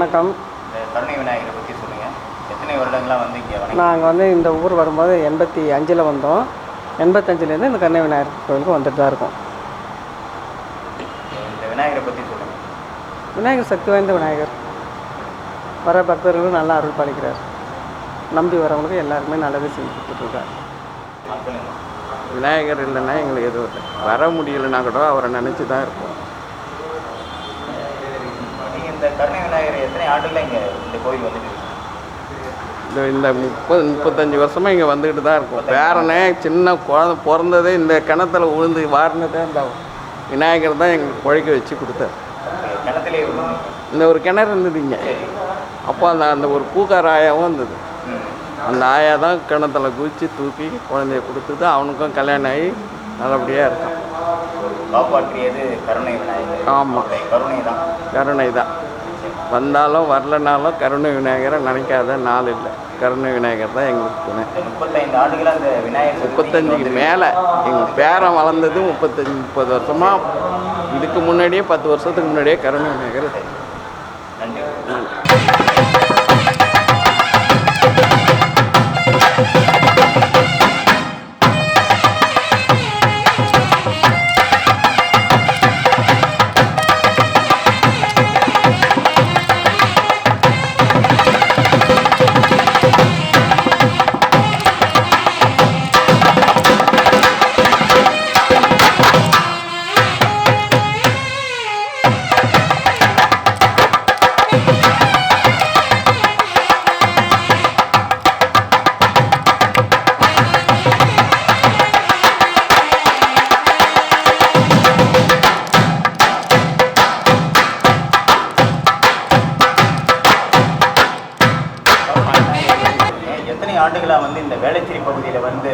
வணக்கம். இந்த கருணை விநாயகரை பற்றி சொல்லுங்கள் எத்தனை வருடங்களாக வந்து இங்கே வணங்கி நாங்கள் வந்து இந்த ஊர் வரும்போது எண்பத்தி அஞ்சில் வந்தோம். எண்பத்தஞ்சிலேருந்து இந்த கண்ணை விநாயகர் கோயிலுக்கு வந்துட்டு தான் இருக்கோம் இந்த விநாயகரை பற்றி சொல்லுங்கள் விநாயகர் சக்தி வாய்ந்த விநாயகர். வர பக்தர்களும் நல்லா அருள் பாலிக்கிறார். நம்பி வரவங்களுக்கு எல்லாருமே நல்லது செஞ்சு கொடுத்துட்ருக்கார். விநாயகர் இல்லைன்னா எங்களுக்கு எதுவும் இல்லை. வர முடியலைன்னா கூட அவரை நினச்சி தான் இருப்போம். இந்த கருணை விநாயகர் எத்தனை ஆண்டுல இங்கே இந்த கோயில் வந்துட்டு? இந்த இந்த முப்பது முப்பத்தஞ்சு வருஷமாக இங்கே வந்துக்கிட்டு தான் இருக்கும். பேரனே சின்ன குழந்த பிறந்ததே இந்த கிணத்துல விழுந்து வாரினதே இந்த விநாயகர் தான் எங்களுக்கு குழைக்க வச்சு கொடுத்தார். இந்த ஒரு கிணறு இருந்தது இங்கே. அப்போ அந்த அந்த ஒரு பூக்கார ஆயாவும் இருந்தது. அந்த ஆயா தான் கிணத்துல குதித்து தூக்கி குழந்தைய கொடுத்தது. அவனுக்கும் கல்யாணம் ஆகி நல்லபடியாக இருக்கான். காப்பாற்றியது கருணை விநாயகர் ஆமாம் கருணை தான். கருணை தான். வந்தாலும் வரலனாலும் கருணை விநாயகரை நினைக்காத நாள் இல்லை. கருணை விநாயகர் தான் எங்களுக்கு துணை. முப்பத்தைந்து ஆண்டுகளாக அந்த விநாயகர் முப்பத்தஞ்சுக்கு மேலே. எங்கள் பேரன் வளர்ந்தது முப்பத்தஞ்சு முப்பது வருஷமாக இதுக்கு முன்னாடியே பத்து வருஷத்துக்கு முன்னாடியே கருணை விநாயகர். நன்றி. ஆண்டுகளாக வந்து இந்த வேளச்சேரி பகுதியில் வந்து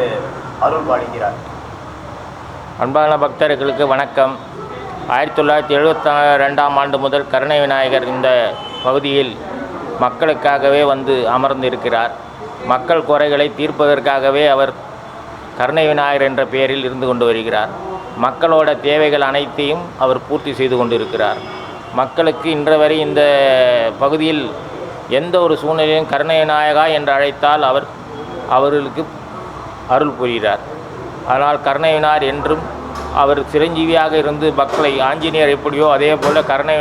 அருள் பாலிக்கிறார். அன்பான பக்தர்களுக்கு வணக்கம். ஆயிரத்தி தொள்ளாயிரத்தி எழுபத்தி ரெண்டாம் ஆண்டு முதல் கருணை விநாயகர் இந்த பகுதியில் மக்களுக்காகவே வந்து அமர்ந்திருக்கிறார். மக்கள் குறைகளை தீர்ப்பதற்காகவே அவர் கருணை விநாயகர் என்ற பெயரில் இருந்து கொண்டு வருகிறார். மக்களோட தேவைகள் அனைத்தையும் அவர் பூர்த்தி செய்து கொண்டிருக்கிறார். மக்களுக்கு இன்று வரை இந்த பகுதியில் எந்த ஒரு சூழ்நிலையும் கருணை நாயகா என்று அழைத்தால் அவர் அவர்களுக்கு அருள் புரிகிறார். ஆனால் கருணை என்றும் அவர் சிரஞ்சீவியாக இருந்து மக்களை ஆஞ்சநேயர் எப்படியோ அதே போல் கருணை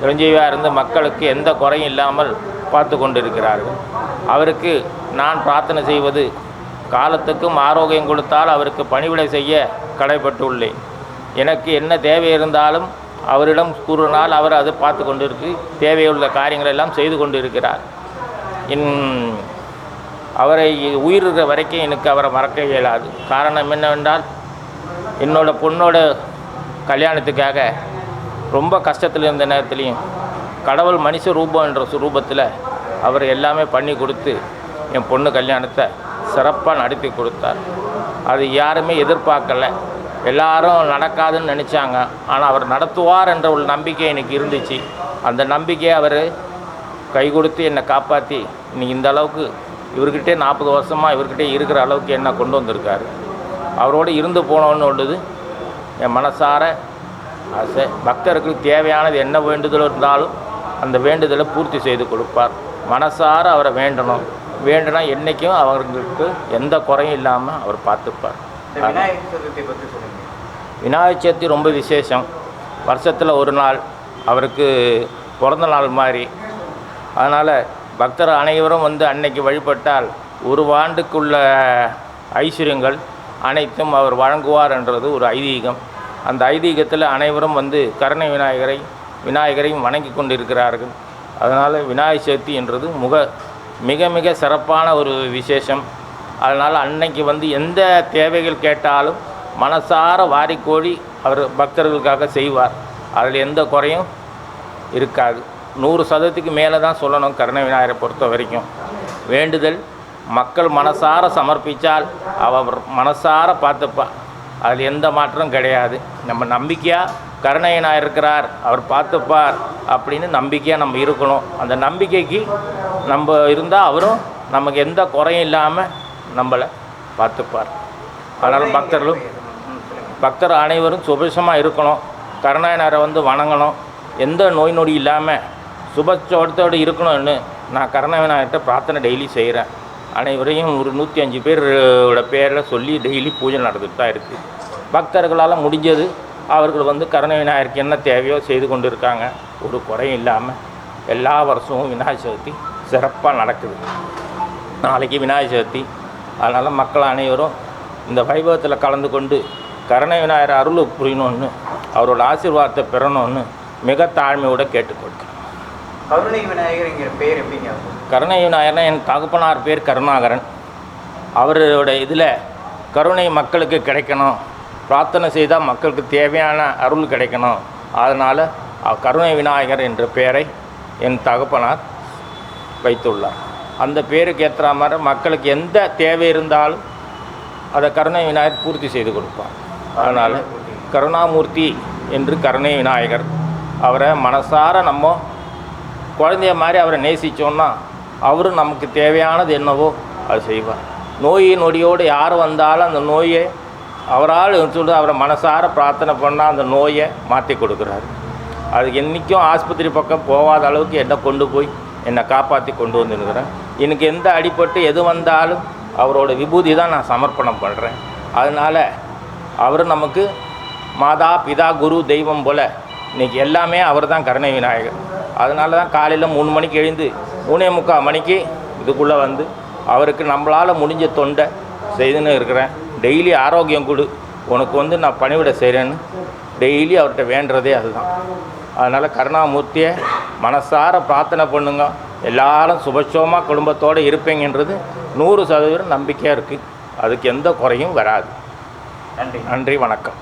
சிரஞ்சீவியாக இருந்து மக்களுக்கு எந்த குறையும் இல்லாமல் பார்த்து கொண்டிருக்கிறார்கள். அவருக்கு நான் பிரார்த்தனை செய்வது காலத்துக்கும் ஆரோக்கியம் கொடுத்தால் அவருக்கு பணிவிடை செய்ய கடைப்பட்டுள்ளேன் எனக்கு என்ன தேவை இருந்தாலும் அவரிடம் கூறினால் அவர் அதை பார்த்து கொண்டிருக்கு தேவையுள்ள காரியங்கள் எல்லாம் செய்து கொண்டு இருக்கிறார் இன் அவரை உயிரிற வரைக்கும் எனக்கு அவரை மறக்க இயலாது. காரணம் என்னவென்றால் என்னோட பொண்ணோட கல்யாணத்துக்காக ரொம்ப கஷ்டத்தில் இருந்த நேரத்துலையும் கடவுள் மனுஷ ரூபம் என்ற ரூபத்தில் அவர் எல்லாமே பண்ணி கொடுத்து என் பொண்ணு கல்யாணத்தை சிறப்பாக நடத்தி கொடுத்தார். அது யாருமே எதிர்பார்க்கலை. எல்லாரும் நடக்காதுன்னு நினச்சாங்க. ஆனால் அவர் நடத்துவார் என்ற ஒரு நம்பிக்கை எனக்கு இருந்துச்சு. அந்த நம்பிக்கையை அவர் கை கொடுத்து என்னை காப்பாற்றி இன்னைக்கு இந்த அளவுக்கு இவர்கிட்டே நாற்பது வருஷமாக இவர்கிட்டே இருக்கிற அளவுக்கு என்ன கொண்டு வந்திருக்காரு. அவரோடு இருந்து போனோன்னு உள்ளது என் மனசார ஆசை பக்தர்களுக்கு தேவையானது என்ன வேண்டுதல் இருந்தாலும் அந்த வேண்டுதலை பூர்த்தி செய்து கொடுப்பார். மனசார அவரை வேண்டணும். வேண்டுனா என்றைக்கும் அவர்களுக்கு எந்த குறையும் இல்லாமல் அவர் பார்த்துப்பார். விநாயகர் சதுர்த்தியை பற்றி சொல்லுங்கள் விநாயகர் சதுர்த்தி ரொம்ப விசேஷம். வருஷத்தில் ஒரு நாள் அவருக்கு பிறந்த நாள் மாதிரி. அதனால் பக்தர் அனைவரும் வந்து அன்னைக்கு வழிபட்டால் ஒரு ஆண்டுக்குள்ள ஐஸ்வர்யங்கள் அனைத்தும் அவர் வழங்குவார் என்றது ஒரு ஐதீகம். அந்த ஐதீகத்தில் அனைவரும் வந்து கருணை விநாயகரை விநாயகரையும் வணங்கி கொண்டிருக்கிறார்கள். அதனால் விநாயகர் சதுர்த்தி என்றது முக மிக மிக சிறப்பான ஒரு விசேஷம். அதனால் அன்னைக்கு வந்து எந்த தேவைகள் கேட்டாலும் மனசார வாரிக்கோழி அவர் பக்தர்களுக்காக செய்வார். அதில் எந்த குறையும் இருக்காது. நூறு சதவீதத்துக்கு மேலே தான் சொல்லணும் கருணை விநாயகரை பொறுத்த வரைக்கும். வேண்டுதல் மக்கள் மனசார சமர்ப்பித்தால் அவர் மனசார பார்த்துப்பா அதில் எந்த மாற்றமும் கிடையாது. நம்ம நம்பிக்கையாக கருணையனாக இருக்கிறார் அவர் பார்த்துப்பார் அப்படின்னு நம்பிக்கையாக நம்ம இருக்கணும். அந்த நம்பிக்கைக்கு நம்ம இருந்தால் அவரும் நமக்கு எந்த குறையும் இல்லாமல் நம்மளை பார்த்துப்பார். அதனால் பக்தர்களும் பக்தர் அனைவரும் சுபிஷமாக இருக்கணும். கருணாயனரை வந்து வணங்கணும். எந்த நோய் நொடி இல்லாமல் சுபச்சோடத்தோடு இருக்கணும்னு நான் கருணை விநாயகர்கிட்ட பிரார்த்தனை டெய்லி செய்கிறேன். அனைவரையும் ஒரு நூற்றி அஞ்சு பேரோட பேரில் சொல்லி டெய்லி பூஜை நடந்துட்டு தான் இருக்குது பக்தர்களால் முடிஞ்சது. அவர்கள் வந்து கருணை விநாயகருக்கு என்ன தேவையோ செய்து கொண்டு இருக்காங்க ஒரு குறையும் இல்லாமல் எல்லா வருஷமும் விநாயகர் சதுர்த்தி சிறப்பாக நடக்குது. நாளைக்கு விநாயகர் சதுர்த்தி அதனால் மக்கள் அனைவரும் இந்த வைபவத்தில் கலந்து கொண்டு கருணை விநாயகர் அருள் புரியணும்னு அவரோட ஆசீர்வாதத்தை பெறணும்னு மிக தாழ்மையோடு கேட்டுக்கொள்கிறேன். கருணை விநாயகர்ங்கிற பேர் எப்படிங்க கருணை விநாயகர்னா என் தகப்பனார் பேர் கருணாகரன். அவரோட இதில் கருணை மக்களுக்கு கிடைக்கணும். பிரார்த்தனை செய்தால் மக்களுக்கு தேவையான அருள் கிடைக்கணும். அதனால் கருணை விநாயகர் என்ற பெயரை என் தகப்பனார் வைத்துள்ளார். அந்த பேருக்கு ஏற்ற மாதிரி மக்களுக்கு எந்த தேவை இருந்தாலும் அதை கருணை விநாயகர் பூர்த்தி செய்து கொடுப்பார். அதனால் கருணாமூர்த்தி என்று கருணை விநாயகர் அவரை மனசார நம்ம குழந்தைய மாதிரி அவரை நேசித்தோன்னா அவரும் நமக்கு தேவையானது என்னவோ அது செய்வார். நோய் நொடியோடு யார் வந்தாலும் அந்த நோயை அவரால் சொல்லி அவரை மனசார பிரார்த்தனை பண்ணால் அந்த நோயை மாற்றி கொடுக்குறாரு. அது என்றைக்கும் ஆஸ்பத்திரி பக்கம் போகாத அளவுக்கு என்னை கொண்டு போய் என்னை காப்பாற்றி கொண்டு வந்துருக்கிறேன் எனக்கு எந்த அடிப்பட்டு எது வந்தாலும் அவரோட விபூதி தான் நான் சமர்ப்பணம் பண்ணுறேன் அதனால் அவர் நமக்கு மாதா பிதா குரு தெய்வம் போல் இன்றைக்கி எல்லாமே அவர் தான் கருணை விநாயகர். அதனால தான் காலையில் மூணு மணிக்கு எழுந்து மூணே முக்கால் மணிக்கு இதுக்குள்ளே வந்து அவருக்கு நம்மளால் முடிஞ்ச தொண்டை செய்துன்னு இருக்கிறேன். டெய்லி ஆரோக்கியம் கொடு. உனக்கு வந்து நான் பணிவிட செய்கிறேன்னு டெய்லி அவர்கிட்ட வேண்டுறதே அதுதான். அதனால் கருணாமூர்த்தியை மனசார பிரார்த்தனை பண்ணுங்க. எல்லாரும் சுபட்சமாக குடும்பத்தோடு இருப்பீங்கன்றது நூறு சதவீதம் நம்பிக்கையாக இருக்குது அதுக்கு எந்த குறையும் வராது. நன்றி. நன்றி வணக்கம்.